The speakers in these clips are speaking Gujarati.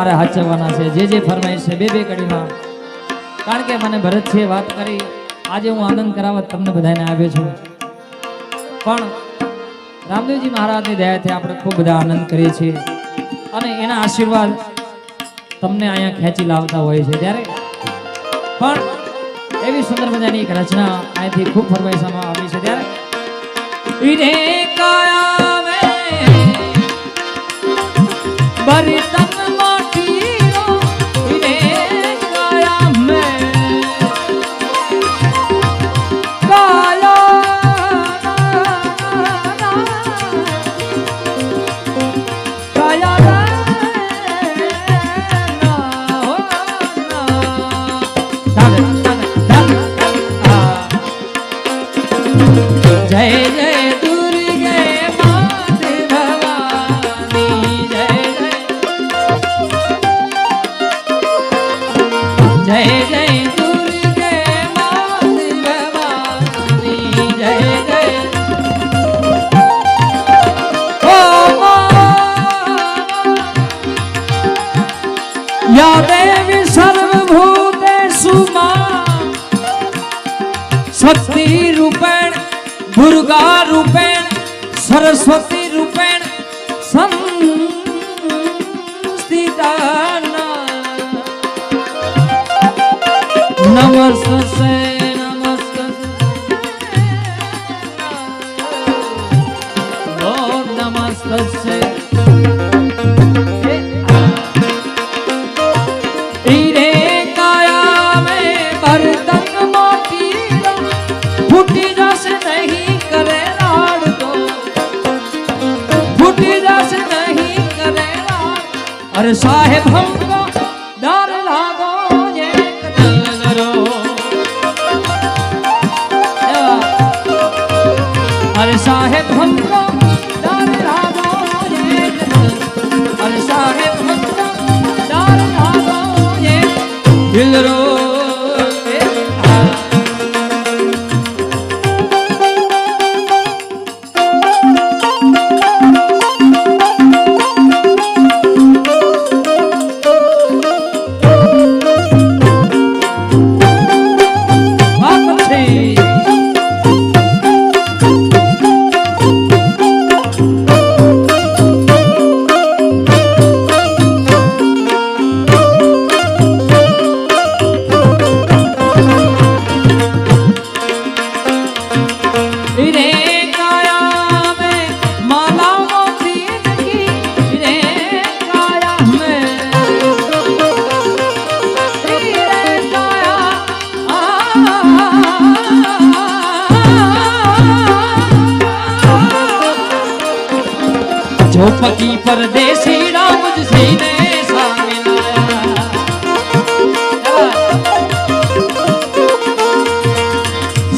મારે હાચવવાના છે. જે જે ફરમાઈશ છે, બે બે કડીમાં. કારણ કે મને ભરત છે વાત કરી. આજે હું આનંદ કરાવવા તમને બધાને આવ્યો છું. પણ રામદેવજી મહારાજની દયાથી આપણે ખૂબ બધા આનંદ કરીએ છીએ. અને એના આશીર્વાદ તમને અહીંયા ખેંચી લાવતા હોય છે ત્યારે. પણ એવી સુંદર મજાની એક રચના અહીંથી ખૂબ ફરમાઈશામાં આવી છે ત્યારે. મેં નમસ્તે.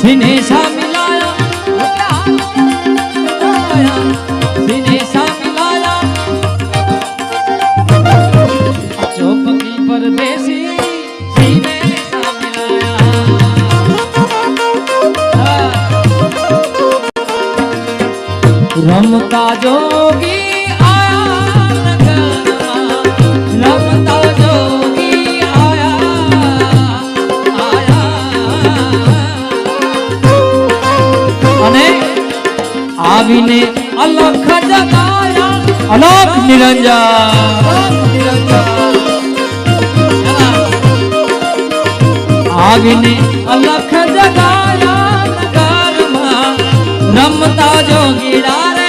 সিনে স্বামী આવીને અલખ જગાયા. અલખ નિરંજન. આવીને અલખ જગાયા. નગરમાં રમતા જોગીડા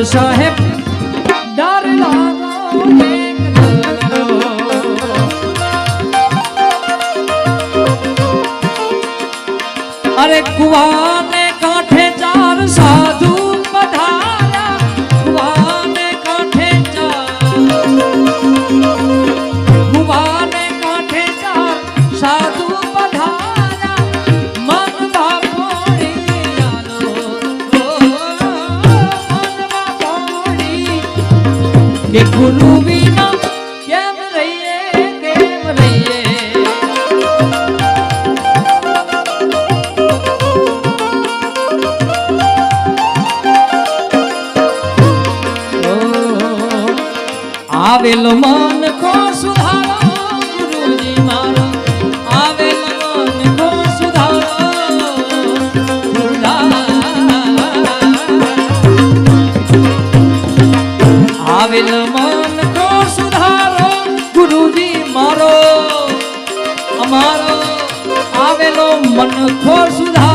સાહેબ એક ડરો. અરે કુવાને કાંઠે ચાર સાધુ આવેલ મન ખો સુધારો, ગુરુજી મારો. આવેલ મન ખો સુધારો. આવેલ મન ખો સુધારો, ગુરુજી મારો. અમારો આવેલો મન ખો સુધારો.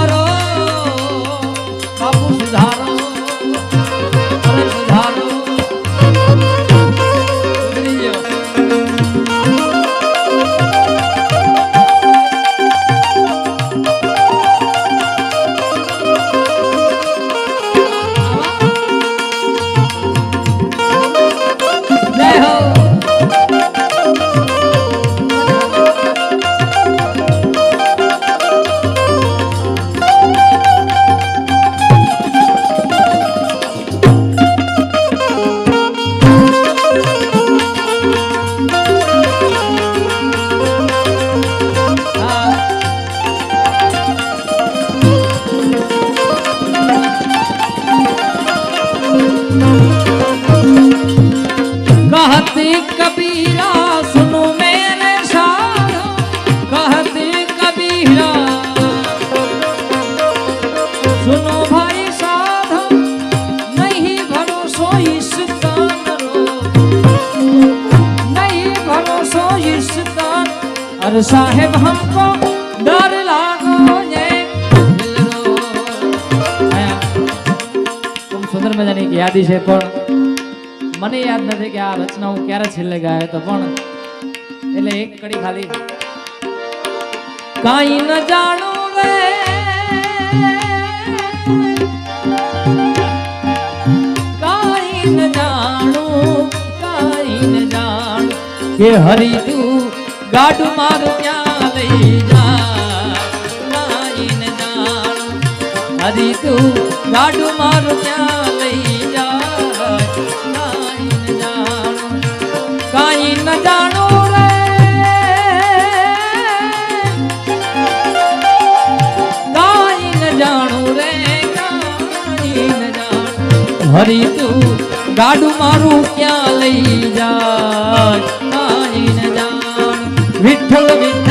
भरोसो इस कान अरे साहेब हमको डर लागो ये દિલરો. આયા. ખૂબ સુંદર મજાની એક યાદી છે પણ મને યાદ નથી કે આ રચના હું ક્યારે છેલ્લે ગાયો તો પણ એટલે એક કડી ખાલી કાઈ ન જાણું કે હરી તું, ગાડું મારું ક્યાં લઈ જા. હરી તું, ગાડું મારું ક્યાં લઈ જા. કાઈ ન જાણું કાઈ ન જાણું રે. કાઈ ન હરી તું, ગાડું મારું ક્યાં લઈ જાણ ঢালবি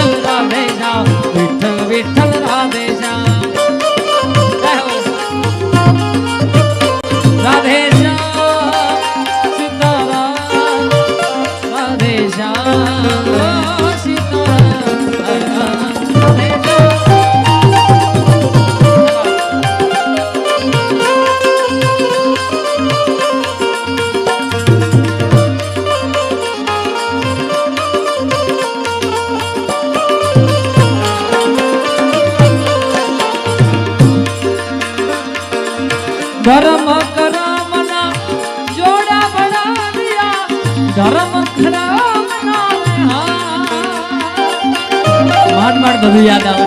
માંડ બધું યાદ આવે.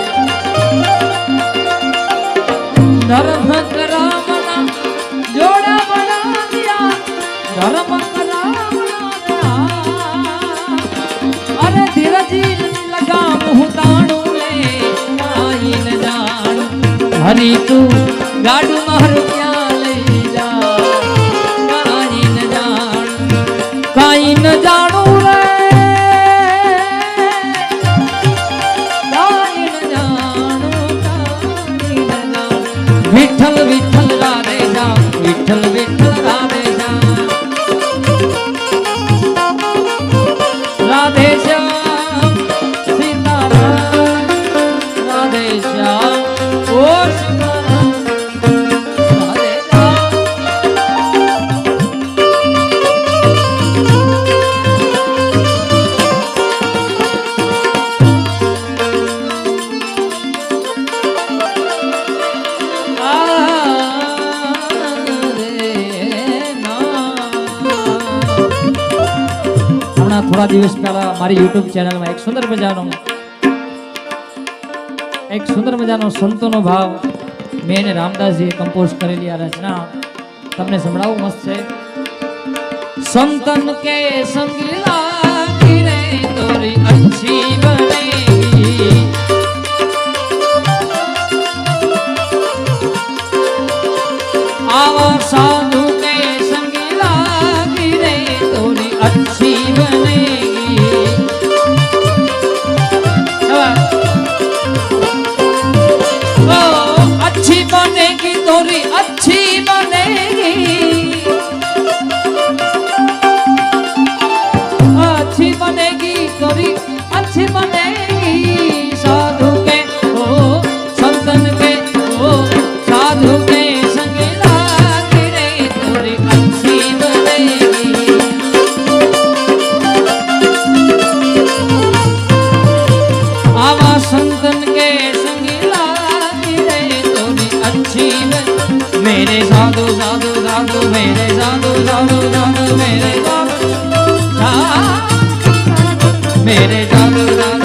ધર્મ કરમના જોડા બનાવ્યા. ધર્મ ન હરી તું ગાડું મારું વિઠ્ઠલ વિઠ્ઠલ રાધે શ્યામ વિઠ્ઠલ વિઠ્ઠલ હમણાં થોડા દિવસ પહેલા મારી યુટ્યુબ ચેનલમાં એક સુંદર મજાનો એક સુંદર મજાનો સંતોનો ભાવ મેં એને રામદાસજીએ કમ્પોઝ કરેલી આ રચના. તમને સંભળાવું મસ્ત છે. સંતન કે સંગ લાગી તોરી અચ્છી બનેગી આવા સાધુ ஜீவனே ਮੇਰੇ ਸਾਧੂ ਸਾਧੂ ਸਾਧੂ ਮੇਰੇ ਸਾਧੂ ਸਾਧੂ ਸਾਧੂ ਮੇਰੇ ਸਾਧੂ ਮੇਰੇ ਸਾਧੂ ਸਾਧੂ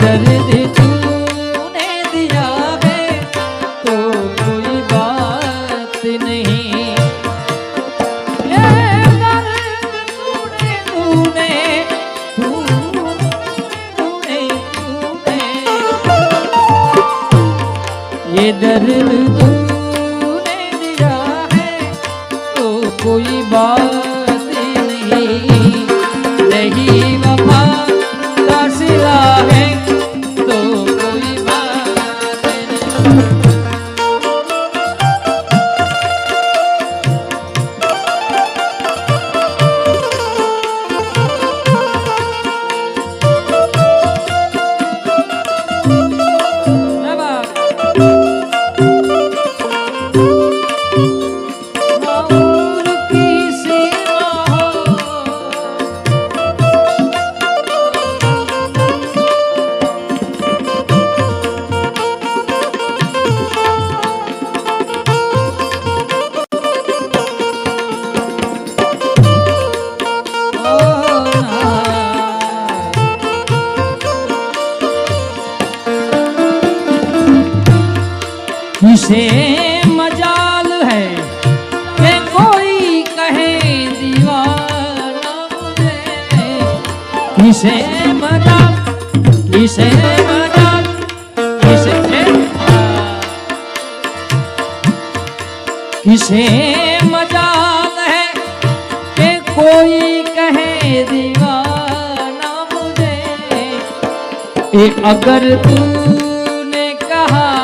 दर्द किसे मजाल है कि कोई कहे किसे मजाल किसे मजाल, किसे किसे मजाल है कि कोई कहे दीवाना मुझे। अगर तूने कहा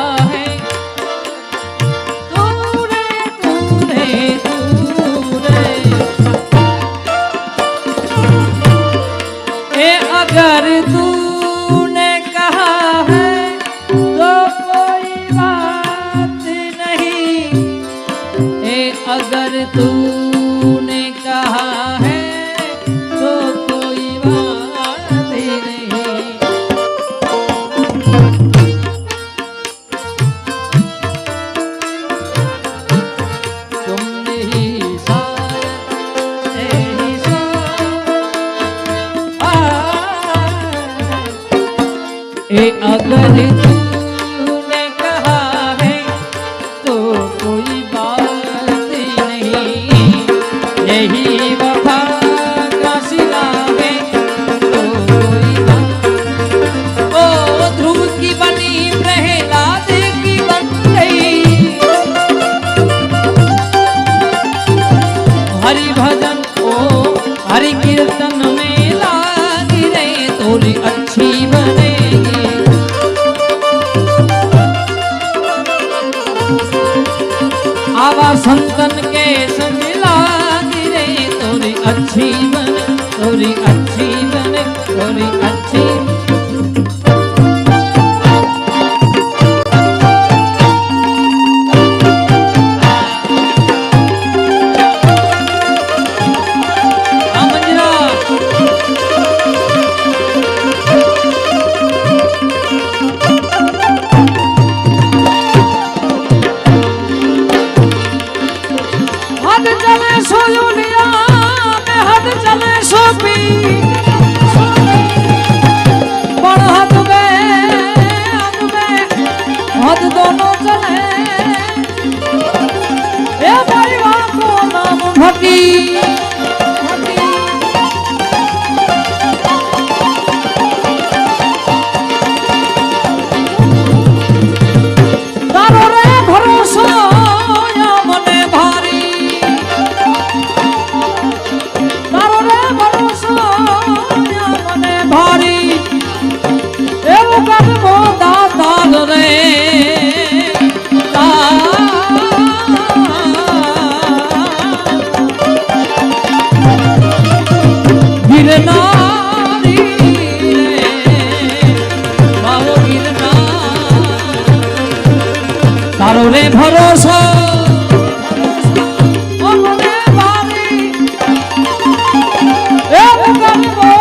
Oh, my God.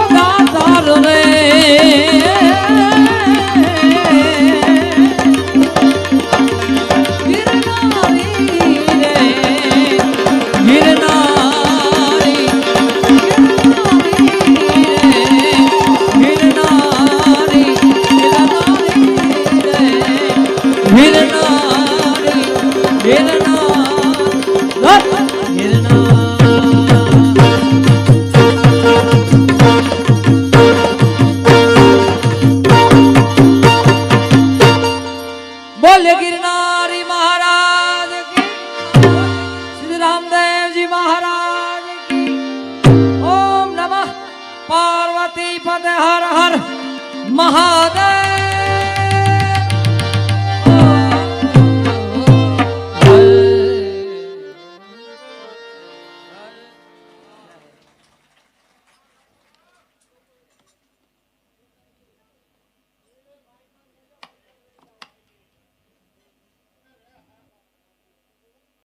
નમઃ હર હર મહાદેવ.